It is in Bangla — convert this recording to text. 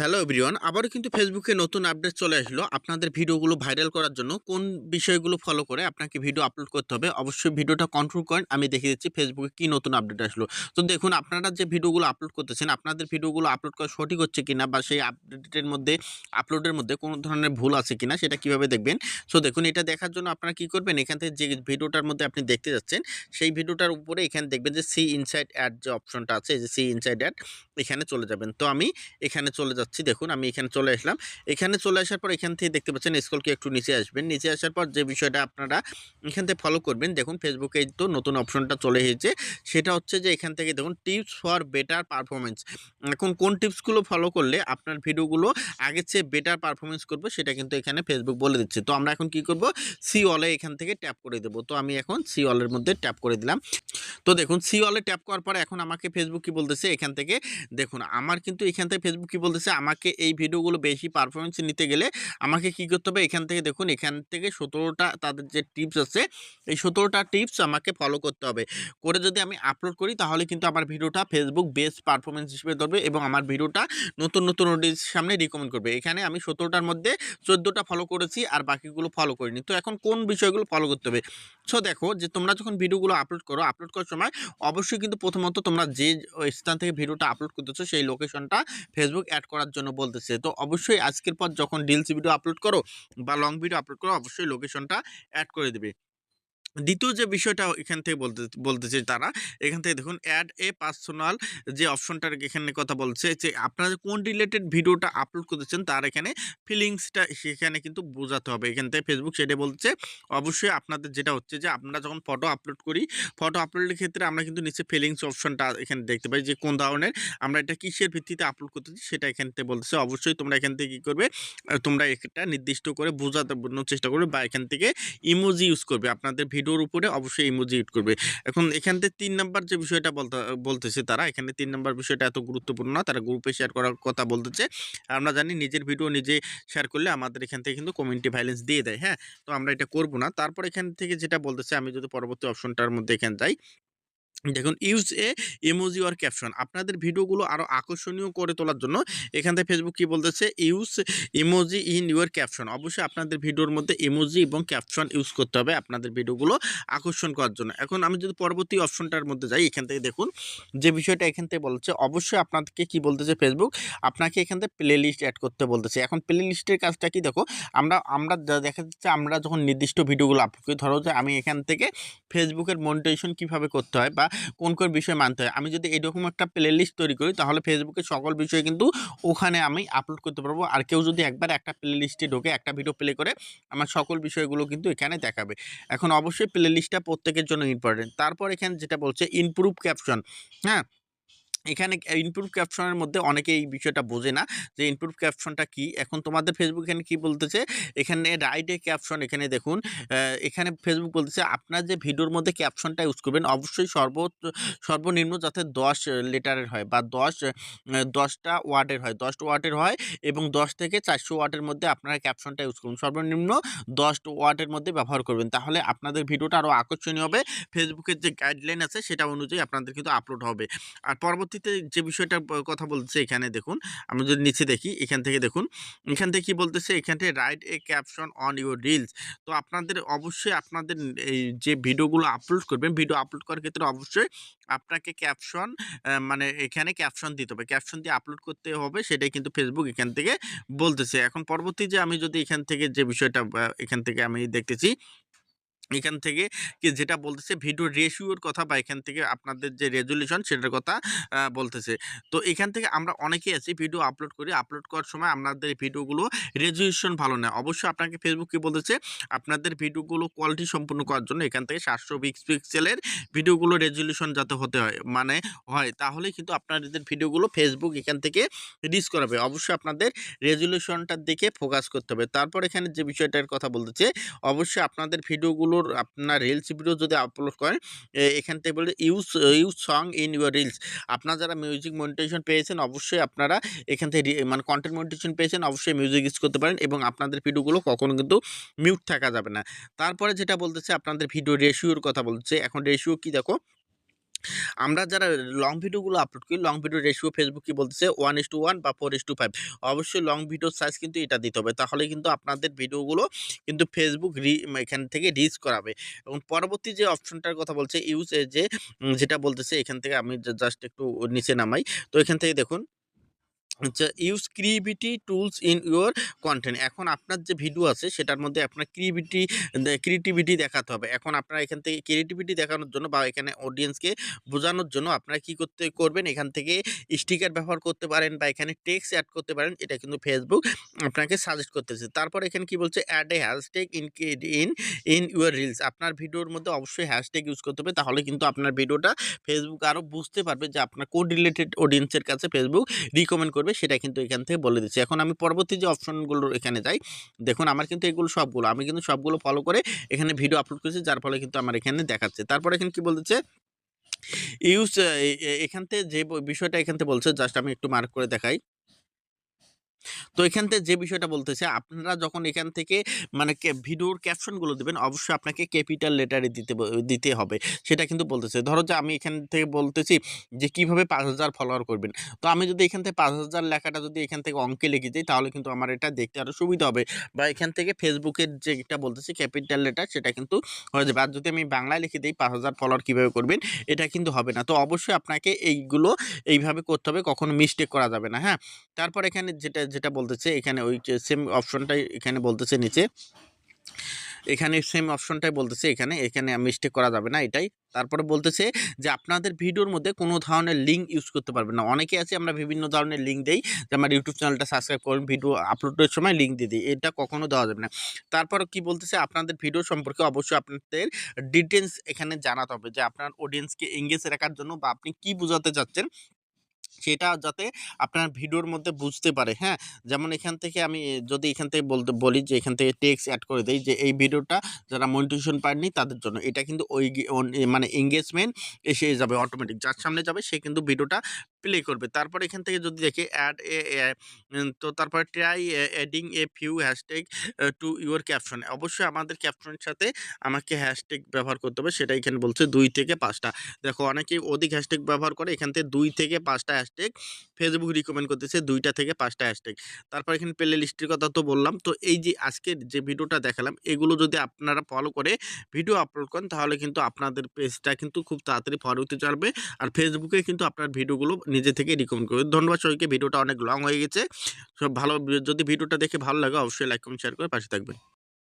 হ্যালো এভরিওয়ান আবারও কিন্তু ফেসবুকে নতুন আপডেট চলে আসলো। আপনাদের ভিডিওগুলো ভাইরাল করার জন্য কোন বিষয়গুলো ফলো করে আপনাকে ভিডিও আপলোড করতে হবে, অবশ্যই ভিডিওটা কন্ট্রোল করেন। আমি দেখে দিচ্ছি ফেসবুকে কি নতুন আপডেট আসলো। তো দেখুন, আপনারা যে ভিডিওগুলো আপলোড করতেছেন, আপনাদের ভিডিওগুলো আপলোড করা সঠিক হচ্ছে কিনা বা সেই আপডেটের মধ্যে আপলোডের মধ্যে কোনো ধরনের ভুল আছে কিনা সেটা কীভাবে দেখবেন? সো দেখুন, এটা দেখার জন্য আপনারা কি করবেন? এখান থেকে যে ভিডিওটার মধ্যে আপনি দেখতে যাচ্ছেন, সেই ভিডিওটার উপরে এখানে দেখবেন যে সি ইনসাইড অ্যাড যে অপশনটা আছে যে সি ইনসাইড অ্যাড এখানে চলে যাবেন। তো আমি এখানে চলে যাচ্ছি। দেখুন আমি এখানে চলে আসলাম। এখানে চলে আসার পর এখান থেকে দেখতে পাচ্ছেন স্কুলকে একটু নিচে আসবেন। নিচে আসার পর যে বিষয়টা আপনারা এখান থেকে ফলো করবেন, দেখুন ফেসবুকে তো নতুন অপশনটা চলে এসেছে। সেটা হচ্ছে যে এখান থেকে দেখুন টিপস ফর বেটার পারফরমেন্স এখন কোন টিপসগুলো ফলো করলে আপনার ভিডিওগুলো আগের চেয়ে বেটার পারফরমেন্স করবে, সেটা কিন্তু এখানে ফেসবুক বলে দিচ্ছে। তো আমরা এখন কি করব? সি অলে এখান থেকে ট্যাপ করে দেবো। তো আমি এখন সি অলের মধ্যে ট্যাপ করে দিলাম। তো দেখুন সি অলে ট্যাপ করার পর এখন আমাকে ফেসবুক কি বলতেছে? এখান থেকে দেখুন, আমার কিন্তু এখান থেকে ফেসবুক কি বলতেছে? আমাকে এই ভিডিওগুলো বেশি পারফরমেন্স নিতে গেলে আমাকে কি করতে হবে? এখান থেকে দেখুন, এখান থেকে সতেরোটা তাদের যে টিপস আছে, এই সতেরোটা টিপস আমাকে ফলো করতে হবে। করে যদি আমি আপলোড করি, তাহলে কিন্তু আমার ভিডিওটা ফেসবুক বেস্ট পারফরমেন্স হিসেবে ধরবে এবং আমার ভিডিওটা নতুন নতুন অডিয়েন্স সামনে রিকমেন্ড করবে। এখানে আমি সতেরোটার মধ্যে চোদ্দোটা ফলো করেছি আর বাকিগুলো ফলো করিনি। তো এখন কোন বিষয়গুলো ফলো করতে হবে? সো দেখো যে তোমরা যখন ভিডিওগুলো আপলোড করো আপলোড করার সময় অবশ্যই কিন্তু প্রথমত তোমরা যে স্থান থেকে ভিডিওটা আপলোড করতেছো, সেই লোকেশনটা ফেসবুক অ্যাড করার জন্য বলতেছে। তো অবশ্যই আজকের পর যখন রিলস ভিডিও আপলোড করো বা লং ভিডিও আপলোড করো, অবশ্যই লোকেশনটা অ্যাড করে দেবে। দ্বিতীয় যে বিষয়টা এখান থেকে বলতে, বলতেছে তারা, এখান থেকে দেখুন অ্যাড এ পার্সোনাল যে অপশনটার এখানে কথা বলছে যে, আপনারা কোন রিলেটেড ভিডিওটা আপলোড করতেছেন তার এখানে ফিলিংসটা সেখানে কিন্তু বোঝাতে হবে। এখান থেকে ফেসবুক সেটা বলছে, অবশ্যই আপনাদের যেটা হচ্ছে যে, আমরা যখন ফটো আপলোড করি ফটো আপলোডের ক্ষেত্রে আমরা কিন্তু নিচে ফিলিংস অপশনটা এখানে দেখতে পাই যে, কোন ধরনের, আমরা এটা কিসের ভিত্তিতে আপলোড করতেছি সেটা এখান থেকে বলতেছে। অবশ্যই তোমরা এখান থেকে কী করবে, তোমরা একটা নির্দিষ্ট করে বোঝাতে চেষ্টা করবে বা এখান থেকে ইমোজি ইউজ করবে। আপনাদের ভিডিওর উপরে অবশ্যই ইমোজি ইউজ করবে। এখন এখান থেকে তিন নাম্বার যে বিষয়টা বলতে, বলতেছে তারা, এখানে তিন নাম্বার বিষয়টা এত গুরুত্বপূর্ণ না, তারা গ্রুপে শেয়ার করার কথা বলতেছে। আমরা জানি নিজের ভিডিও নিজে শেয়ার করলে আমাদের এখান থেকে কিন্তু কমিউনিটি ভাইলেন্স দিয়ে দেয় হ্যাঁ? তো আমরা এটা করব না। তারপর এখান থেকে যেটা বলতেছে, আমি যদি পরবর্তী অপশনটার মধ্যে এখানে যাই দেখুন use a emoji or caption আপনাদের ভিডিওগুলো আরও আকর্ষণীয় করে তোলার জন্য এখান থেকে ফেসবুক কী বলতেছে? Use emoji in your caption অবশ্যই আপনাদের ভিডিওর মধ্যে ইমোজি এবং ক্যাপশন ইউজ করতে হবে আপনাদের ভিডিওগুলো আকর্ষণ করার জন্য। এখন আমি যদি পরবর্তী অপশনটার মধ্যে যাই, এখান থেকে দেখুন, যে বিষয়টা এখান থেকে বলছে, অবশ্যই আপনাদেরকে কি বলতেছে ফেসবুক আপনাকে এখান থেকে প্লে লিস্ট অ্যাড করতে বলতেছে। এখন প্লে লিস্টের কাজটা কি? দেখো, আমরা আমরা দেখা যাচ্ছে, আমরা যখন নির্দিষ্ট ভিডিওগুলো আপলোড করি, ধরো যে আমি এখান থেকে ফেসবুকের মনিটাইজেশন কীভাবে করতে হয় বা কোন কোন বিষয় মানতে হয়। আমি যদি এরকম একটা প্লে লিস্ট তৈরি করি, তাহলে ফেসবুকে সকল বিষয় কিন্তু ওখানে আমি আপলোড করতে পারব। আর কেউ যদি একবার একটা প্লে লিস্টে ঢোকে, একটা ভিডিও প্লে করে, আমার সকল বিষয়গুলো কিন্তু এখানে দেখাবে। এখন অবশ্যই প্লে লিস্টটা প্রত্যেকের জন্য ইম্পর্টেন্ট তারপর এখানে যেটা বলছে ইমপ্রুভ ক্যাপশন হ্যাঁ? এখানে ইনপুট ক্যাপশনের মধ্যে অনেকে এই বিষয়টা বোঝে না যে ইনপুট ক্যাপশনটা কি? এখন তোমাদের ফেসবুক এখানে কি বলতেছে? এখানে রাইট এ ক্যাপশন এখানে দেখুন এখানে ফেসবুক বলতেছে, আপনার যে ভিডিওর মধ্যে ক্যাপশনটা ইউজ করবেন, অবশ্যই সর্ব সর্বনিম্ন যাতে দশ লেটারের হয় বা দশ দশটা ওয়ার্ডের হয়। দশটা ওয়ার্ডের হয় এবং দশ থেকে চারশো ওয়ার্ডের মধ্যে আপনারা ক্যাপশনটা ইউজ করুন। সর্বনিম্ন দশ ওয়ার্ডের মধ্যে ব্যবহার করবেন। তাহলে আপনাদের ভিডিওটা আরও আকর্ষণীয় হবে। ফেসবুকের যে গাইডলাইন আছে, সেটা অনুযায়ী আপনাদের কিন্তু আপলোড হবে। আর পরবর্তীতে যে বিষয়টা কথা বলছে এখানে দেখুন আমি যদি নিচে দেখি, এখান থেকে দেখুন, এখান থেকে কি বলতেছে? এখান থেকে write a caption on your reels তো আপনাদের অবশ্যই আপনাদের এই যে ভিডিওগুলো আপলোড করবেন ভিডিও আপলোড করার ক্ষেত্রে অবশ্যই আপনাকে ক্যাপশন মানে এখানে ক্যাপশন দিতে হবে। ক্যাপশন দিয়ে আপলোড করতে হবে, সেটাই কিন্তু ফেসবুক এখান থেকে বলতেছে। এখন পরবর্তী যে আমি যদি এখান থেকে যে বিষয়টা এখান থেকে আমি দেখতেছি এখান থেকে কি যেটা বলতেছে, ভিডিও রেশিওর কথা বা এখান থেকে আপনাদের যে রেজুলেশন সেটার কথা বলতেছে। তো এখান থেকে আমরা অনেকেই আছি ভিডিও আপলোড করি। আপলোড করার সময় আপনাদের ভিডিওগুলো রেজুলেশন ভালো না অবশ্যই আপনাকে ফেসবুক কি বলতেছে, আপনাদের ভিডিওগুলো কোয়ালিটি সম্পূর্ণ করার জন্য এখান থেকে সাতশো বিক্স পিক্সেলের ভিডিওগুলো রেজুলেশন যাতে হতে হয় মানে হয় তাহলে কিন্তু আপনাদের ভিডিওগুলো ফেসবুক এখান থেকে রিচ করাবে। অবশ্যই আপনাদের রেজুলেশনটার দিকে ফোকাস করতে হবে। তারপর এখানে যে বিষয়টার কথা বলতেছে, অবশ্যই আপনাদের ভিডিওগুলোর আপনার রিলস ভিডিও যদি আপলোড করেন এখান থেকে বলে use use song in your reels আপনার যারা মিউজিক মনিটেশন পেয়েছেন, অবশ্যই আপনারা এখান থেকে মানে কন্টেন্ট মনিটেশন পেয়েছেন, অবশ্যই মিউজিক ইউজ করতে পারেন এবং আপনাদের ভিডিওগুলো কখনো কিন্তু মিউট থাকা যাবে না। তারপরে যেটা বলতেছে আপনাদের ভিডিও রেশিওর কথা বলছে এখন রেশিও কি দেখো? আমরা যারা লং ভিডিওগুলো আপলোড করি লং ভিডিও রেশিও ফেসবুক কি বলতেছে? ওয়ান ইস টু ওয়ান বা ফোর ইস টু ফাইভ অবশ্যই লং ভিডিও সাইজ কিন্তু এটা দিতে হবে। তাহলে কিন্তু আপনাদের ভিডিওগুলো কিন্তু ফেসবুক রি এখান থেকে রিচ করাবে। এবং পরবর্তী যে অপশনটার কথা বলছে ইউজ যে যেটা বলতেছে, এখান থেকে আমি জাস্ট একটু নিচে নামাই। তো এখান থেকে দেখুন আচ্ছা use creativity tools in your content এখন আপনার যে ভিডিও আছে, সেটার মধ্যে আপনার ক্রিয়েভিটি ক্রিয়েটিভিটি দেখাতে হবে। এখন আপনার এখান থেকে ক্রিয়েটিভিটি দেখানোর জন্য বা এখানে অডিয়েন্সকে বোঝানোর জন্য আপনারা কি করতে করবেন, এখান থেকে স্টিকার ব্যবহার করতে পারেন বা এখানে টেক্সট অ্যাড করতে পারেন, এটা কিন্তু ফেসবুক আপনাকে সাজেস্ট করতেছে। তারপর এখানে কি বলছে add a hashtag in in in your reels আপনার ভিডিওর মধ্যে অবশ্যই হ্যাশট্যাগ ইউজ করতে হবে, তাহলে কিন্তু আপনার ভিডিওটা ফেসবুক আরও বুঝতে পারবে যে আপনার কোড রিলেটেড অডিয়েন্সের কাছে ফেসবুক রিকমেন্ড করবে। সেটা কিন্তু এখান থেকে বলে দিচ্ছে। এখন আমি পরবর্তী যে অপশনগুলো এখানে যাই, দেখুন আমার কিন্তু এগুলো সবগুলো, আমি কিন্তু সবগুলো ফলো করে এখানে ভিডিও আপলোড করেছি, যার ফলে কিন্তু আমার এখানে দেখাচ্ছে। তারপরে এখানে কি বলতেছে? ইউজ এখান থেকে যে বিষয়টা এখান থেকে বলছে জাস্ট আমি একটু মার্ক করে দেখাই। তো এখান থেকে যে বিষয়টা বলতেছে, আপনারা যখন এখান থেকে মানে ভিডিওর ক্যাপশনগুলো দেবেন, অবশ্যই আপনাকে ক্যাপিটাল লেটারে দিতে দিতে হবে। সেটা কিন্তু বলতেছে। ধরো যে আমি এখান থেকে বলতেছি যে কীভাবে পাঁচ হাজার ফলোয়ার করবেন। তো আমি যদি এখান থেকে পাঁচ হাজার লেখাটা যদি এখান থেকে অঙ্কে লিখে দিই, তাহলে কিন্তু আমার এটা দেখতে আরও সুবিধা হবে। বা এখান থেকে ফেসবুকের যেটা বলতেছে ক্যাপিটাল লেটার, সেটা কিন্তু হয়ে যাবে। আর যদি আমি বাংলায় লিখে দিই পাঁচ হাজার ফলোয়ার কীভাবে করবেন, এটা কিন্তু হবে না। তো অবশ্যই আপনাকে এইগুলো এইভাবে করতে হবে। কখনো মিস্টেক করা যাবে না। হ্যাঁ? তারপর এখানে যেটা যেটা বলতেছে, এখানে ওই সেম অপশনটাই এখানে বলতেছে নিচে। এখানে সেম অপশনটাই বলতেছে এখানে এখানে মিস্টেক করা যাবে না এটাই। তারপরে বলতেছে যে আপনাদের ভিডিওর মধ্যে কোনো ধরনের লিঙ্ক ইউজ করতে পারবেন না। অনেকে আছে, আমরা বিভিন্ন ধরনের লিঙ্ক দেই, যে আমার ইউটিউব চ্যানেলটা সাবস্ক্রাইব করুন ভিডিও আপলোডের সময় লিঙ্ক দিয়ে দিই, এটা কখনো দেওয়া যাবে না। তারপর কি বলতেছে, আপনাদের ভিডিও সম্পর্কে অবশ্যই আপনাদের ডিটেলস এখানে জানাতে হবে, যে আপনার অডিয়েন্সকে এঙ্গেজ রাখার জন্য বা আপনি কি বোঝাতে চাচ্ছেন। সেটা যাতে আপনার ভিডিওর মধ্যে বুঝতে পারে হ্যাঁ? যেমন এখান থেকে আমি যদি এখান থেকে বলতে, বলি যে এখান থেকে টেক্স অ্যাড করে দেই যে এই ভিডিওটা যারা মনিটেশন পায়নি তাদের জন্য, এটা কিন্তু ওই মানে এঙ্গেজমেন্ট এসে যাবে অটোমেটিক যার সামনে যাবে সে কিন্তু ভিডিওটা প্লে করবে। তারপর এখান থেকে যদি দেখি অ্যাড এ, তো তারপরে try adding a few hashtag to your caption অবশ্যই আমাদের ক্যাপশনের সাথে আমাকে হ্যাশট্যাগ ব্যবহার করতে হবে, সেটা এখানে বলছে দুই থেকে পাঁচটা। দেখো অনেকেই অধিক হ্যাশট্যাগ ব্যবহার করে, এখান থেকে দুই থেকে পাঁচটা হ্যাশট্যাগ ফেসবুক রিকমেন্ড করতেছে দুইটা থেকে পাঁচটা হ্যাশট্যাগ তারপর এখানে প্লে লিস্টের কথা তো বললাম। তো এই যে আজকের যে ভিডিওটা দেখালাম, এগুলো যদি আপনারা ফলো করে ভিডিও আপলোড করেন, তাহলে কিন্তু আপনাদের পেজটা কিন্তু খুব তাড়াতাড়ি ফলো হতে চলবে। আর ফেসবুকে কিন্তু আপনার ভিডিওগুলো নিজে থেকে রিকমেন্ড করবে। ধন্যবাদ সবাইকে ভিডিওটা অনেক লং হয়ে গেছে। সব ভালো, যদি ভিডিওটা দেখে ভালো লাগে, অবশ্যই লাইক কমেন্ট শেয়ার করে পাশে থাকবেন।